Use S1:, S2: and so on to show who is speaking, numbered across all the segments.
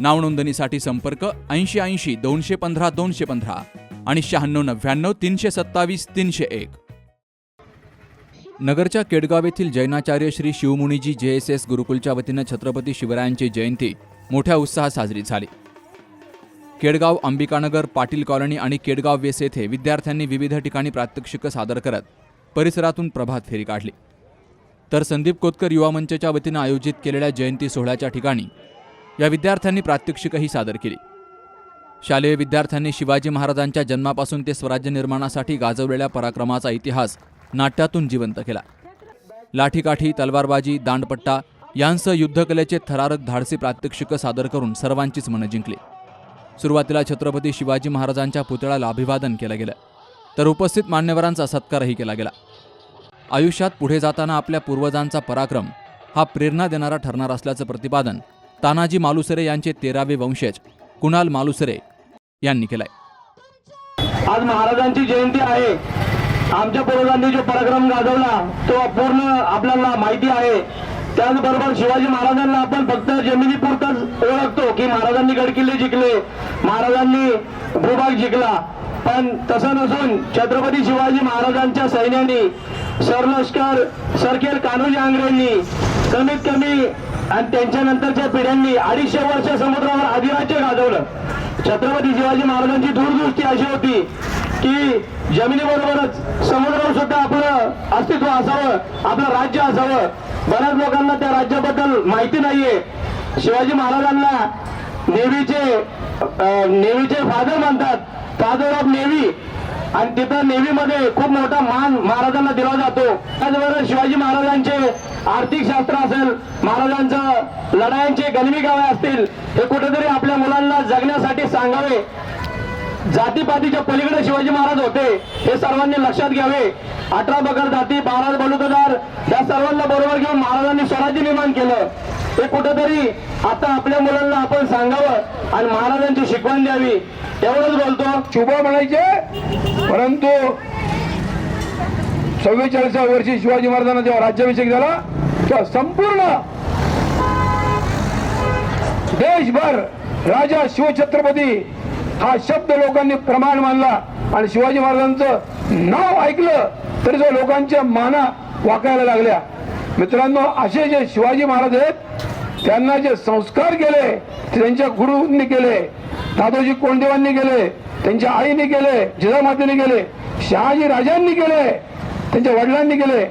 S1: नावनोंदणीसाठी संपर्क ऐंशी ऐंशी दोनशे पंधरा दोनशे पंधरा आणि शहाण्णव नव्याण्णव तीनशे सत्तावीस तीनशे एक. नगरच्या केडगाव येथील जैनाचार्य श्री शिवमुनीजी जे एस एस गुरुकुलच्या वतीनं छत्रपती शिवरायांची जयंती मोठ्या उत्साहात साजरी झाली. केडगाव अंबिकानगर पाटील कॉलनी आणि केडगाव वेस येथे विद्यार्थ्यांनी विविध ठिकाणी प्रात्यक्षिकं सादर करत परिसरातून प्रभात फेरी काढली. तर संदीप कोतकर युवा मंचच्या वतीनं आयोजित केलेल्या जयंती सोहळ्याच्या ठिकाणी या विद्यार्थ्यांनी प्रात्यक्षिकही सादर केली. शालेय विद्यार्थ्यांनी शिवाजी महाराजांच्या जन्मापासून ते स्वराज्य निर्माणासाठी गाजवलेल्या पराक्रमाचा इतिहास नाट्यातून जिवंत केला. लाठीकाठी तलवारबाजी दांडपट्टा यांसह युद्धकलेचे थरारक धाडसी प्रात्यक्षिकं सादर करून सर्वांचीच मनं जिंकली. सुरुवातीला छत्रपती शिवाजी महाराजांच्या पुतळ्याला अभिवादन केलं गेलं तर उपस्थित मान्यवरांचा सत्कारही केला गेला. आयुष्यात पुढे जाताना आपल्या पूर्वजांचा पराक्रम हा प्रेरणा देणारा ठरणार असल्याचं प्रतिपादन तानाजी मालुसरे यांचे तेरावे वंशज कुणाल मालुसरे यांनी केलाय.
S2: आज महाराजांची जयंती आहे. आमच्या पूर्वजांनी जो पराक्रम गाजवला तो पूर्ण आपल्याला माहिती आहे. त्याचबरोबर शिवाजी महाराजांना आपण फक्त जमिनीपुरतच ओळखतो की महाराजांनी गडकिल्ले जिंकले महाराजांनी भूभाग जिंकला. पण तसं नसून छत्रपती शिवाजी महाराजांच्या सैन्यानी सरलष्कर सरखेल कान्होजी आंग्रेंनी कमीत कमी आणि त्यांच्या नंतरच्या पिढ्यांनी अडीचशे वर्ष समुद्रावर अधिराज्य गाजवलं छत्रपती शिवाजी महाराजांची दूरदृष्टी अशी होती की जमिनीबरोबरच समुद्रावर सुद्धा आपलं अस्तित्व असावं आपलं राज्य असावं. बऱ्याच लोकांना त्या राज्याबद्दल माहिती नाहीये. शिवाजी महाराजांना नेव्हीचे नेव्हीचे फादर म्हणतात फादर ऑफ नेव्ही आणि तिथं नेव्हीमध्ये खूप मोठा मान महाराजांना दिला जातो. त्याचबरोबर शिवाजी महाराजांचे आर्थिक शास्त्र असेल महाराजांचं लढायांचे गनिमी गावे असतील हे कुठेतरी आपल्या मुलांना जगण्यासाठी सांगावे. जातीपातीच्या पलीकडे शिवाजी महाराज होते हे सर्वांनी लक्षात घ्यावे. अठरा बगर जाती बारा बलुतदार या सर्वांना बरोबर घेऊन महाराजांनी स्वराज्य निर्माण केलं. हे कुठेतरी आता आपल्या मुलांना आपण सांगावं आणि महाराजांची शिकवण द्यावी. एवढंच बोलतो.
S3: शुभ म्हणायचे परंतु चव्वेचाळीसव्या वर्षी शिवाजी महाराजांना जेव्हा राज्याभिषेक झाला तेव्हा संपूर्ण देशभर राजा शिवछत्रपती हा शब्द लोकांनी प्रमाण मानला आणि शिवाजी महाराजांचं नाव ऐकलं तरी जो लोकांच्या माना वाकायला लागल्या. मित्रांनो असे जे शिवाजी महाराज आहेत त्यांना जे संस्कार केले ते त्यांच्या गुरुंनी केले दादोजी कोंडदेवांनी केले त्यांच्या आईने केले जिजामातेने केले शहाजी राजांनी केले त्यांच्या वडिलांनी केले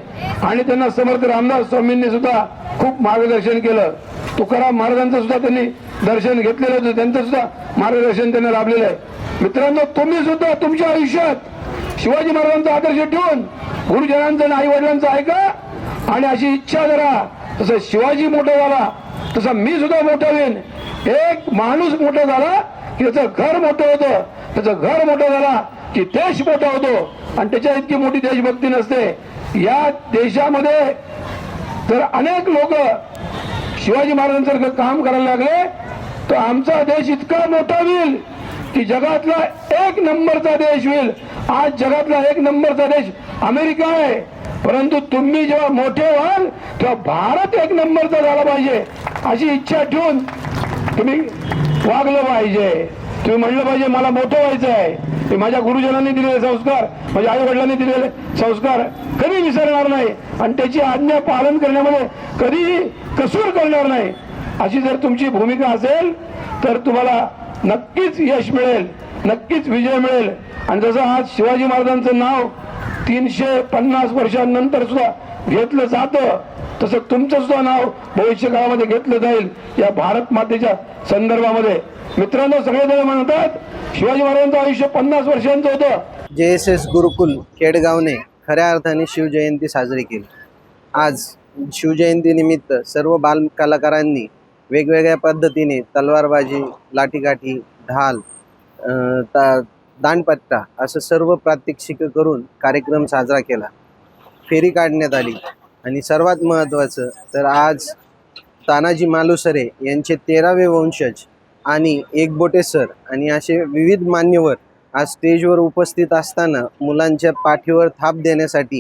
S3: आणि त्यांना समर्थ रामदास स्वामींनी सुद्धा खूप मार्गदर्शन केलं. तुकाराम महाराजांचं सुद्धा त्यांनी दर्शन घेतलेलं होतं. त्यांचं सुद्धा मार्गदर्शन त्यांना लाभलेलं आहे. मित्रांनो तुम्ही सुद्धा तुमच्या आयुष्यात शिवाजी महाराजांचा आदर्श ठेवून गुरुजनांचं आणि आई वडिलांचं ऐका. आणि अशी इच्छा करा. तसं शिवाजी मोठा झाला तसा मी सुद्धा मोठा होईन. एक माणूस मोठा झाला की त्याचं घर मोठं होतं. त्याचं घर मोठं झाला की देश मोठा होतो आणि त्याच्या इतकी मोठी देशभक्ती नसते. या देशामध्ये तर अनेक लोक शिवाजी महाराजांसारखं काम करायला लागले. तर आमचा देश इतका मोठा होईल की जगातला एक नंबरचा देश होईल. आज जगातला एक नंबरचा देश अमेरिका आहे. परंतु तुम्ही जेव्हा मोठे व्हाल तेव्हा भारत एक नंबरचा झाला पाहिजे. अशी इच्छा ठेवून तुम्ही वागलं पाहिजे. तुम्ही म्हणलं पाहिजे मला मोठं व्हायचं आहे. ते माझ्या गुरुजनांनी दिलेले संस्कार माझ्या आई वडिलांनी दिलेले संस्कार कधी विसरणार नाही. आणि त्याची आज्ञा पालन करण्यामध्ये कधीही कसूर करणार नाही. अशी जर तुमची भूमिका असेल तर तुम्हाला नक्कीच यश मिळेल नक्कीच विजय मिळेल. आणि जसं आज शिवाजी महाराजांचं नाव तीनशे पन्नास वर्षांनंतर सुद्धा घेतलं जातं तसं तुमचं सुद्धा नाव भविष्यकाळामध्ये घेतलं जाईल या भारत मातेच्या संदर्भामध्ये. मित्रांनो सगळेजण म्हणतात शिवाजी महाराजांचं आयुष्य पन्नास वर्षांचं होतं.
S4: जे एस एस गुरुकुल केडगावने खऱ्या अर्थाने शिवजयंती साजरी केली. आज शिवजयंतीनिमित्त सर्व बाल कलाकारांनी वेगवेगळ्या पद्धतीने तलवारबाजी लाठीकाठी ढाल ता दांडपट्टा असं सर्व प्रात्यक्षिकं करून कार्यक्रम साजरा केला. फेरी काढण्यात आली. आणि सर्वात महत्त्वाचं तर आज तानाजी मालुसरे यांचे तेरावे वंशज आणि एकबोटे सर आणि असे विविध मान्यवर आज स्टेजवर उपस्थित असताना मुलांच्या पाठीवर थाप देण्यासाठी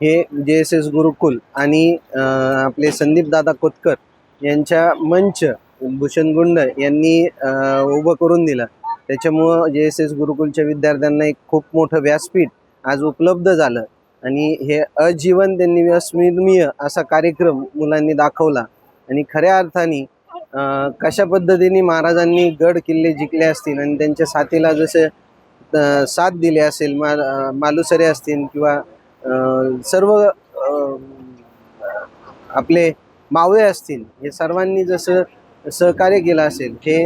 S4: हे जे एस एस गुरुकुल आणि आपले संदीपदादा कोतकर यांच्या मंच भूषण गुंड यांनी उभं करून दिलं. त्याच्यामुळं जे एस एस गुरुकुलच्या विद्यार्थ्यांना एक खूप मोठं व्यासपीठ आज उपलब्ध झालं आणि हे अजीवन त्यांनी अस्मरणीय असा कार्यक्रम मुलांनी दाखवला आणि खऱ्या अर्थाने कशा पद्धतीने महाराजांनी गड किल्ले जिंकले असतील आणि त्यांच्या साथीला जसे साथ दिले असेल मा मालुसरे असतील किंवा सर्व आपले मावळे असतील हे सर्वांनी जसं सहकार्य केलं असेल हे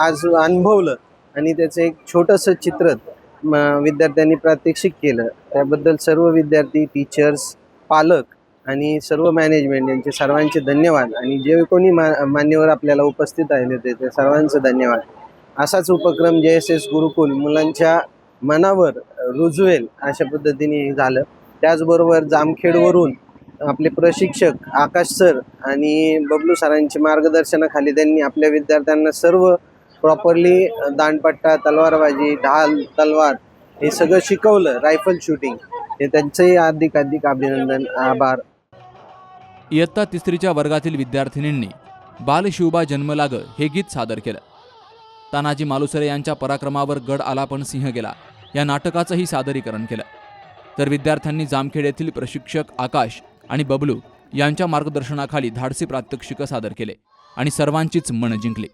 S4: आज अनुभवलं आणि त्याचं एक छोटंसं चित्र म विद्यार्थ्यांनी प्रात्यक्षिक केलं. त्याबद्दल सर्व विद्यार्थी टीचर्स पालक आणि सर्व मॅनेजमेंट यांचे सर्वांचे धन्यवाद. आणि जे कोणी मा मान्यवर आपल्याला उपस्थित राहिले होते त्या सर्वांचं धन्यवाद. असाच उपक्रम जे एस एस गुरुकुल मुलांच्या मनावर रुजवेल अशा पद्धतीने हे झालं. त्याचबरोबर जामखेडवरून आपले प्रशिक्षक आकाश सर आणि बबलू सरांच्या मार्गदर्शनाखाली त्यांनी आपल्या विद्यार्थ्यांना सर्व प्रॉपरली दांडपट्टा तलवारबाजी ढाल तलवार हे सगळं शिकवलं रायफल शूटिंग हे त्यांचंही अधिक अधिक अभिनंदन आभार.
S1: इयत्ता तिसरीच्या वर्गातील विद्यार्थिनींनी बाल शिवबा जन्मलाग हे गीत सादर केलं. तानाजी मालुसरे यांच्या पराक्रमावर गड आला पण सिंह गेला. या नाटकाचंही सादरीकरण केलं. तर विद्यार्थ्यांनी जामखेड येथील प्रशिक्षक आकाश आणि बबलू यांच्या मार्गदर्शनाखाली धाडसी प्रात्यक्षिकं सादर केले आणि सर्वांचीच मनं जिंकली.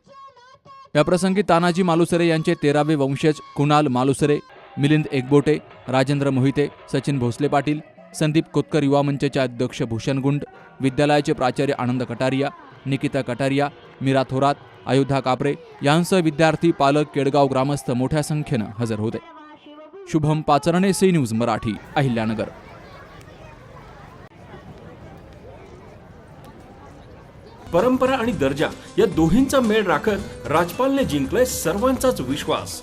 S1: याप्रसंगी तानाजी मालुसरे यांचे तेरावे वंशज कुणाल मालुसरे मिलिंद एकबोटे राजेंद्र मोहिते सचिन भोसले पाटील संदीप कोतकर युवा मंचचे अध्यक्ष भूषण गुंड विद्यालयाचे प्राचार्य आनंद कटारिया निकिता कटारिया मीरा थोरात अयोध्या कापरे यांसह विद्यार्थी पालक केडगाव ग्रामस्थ मोठ्या संख्येनं हजर होते. Shubham Pacharne C news Marathi Ahilyanagar.
S5: परंपरा आणि दर्जा या दोन्हींचा मेळ राखत राजपालने जिंकलाय सर्वांचाच विश्वास.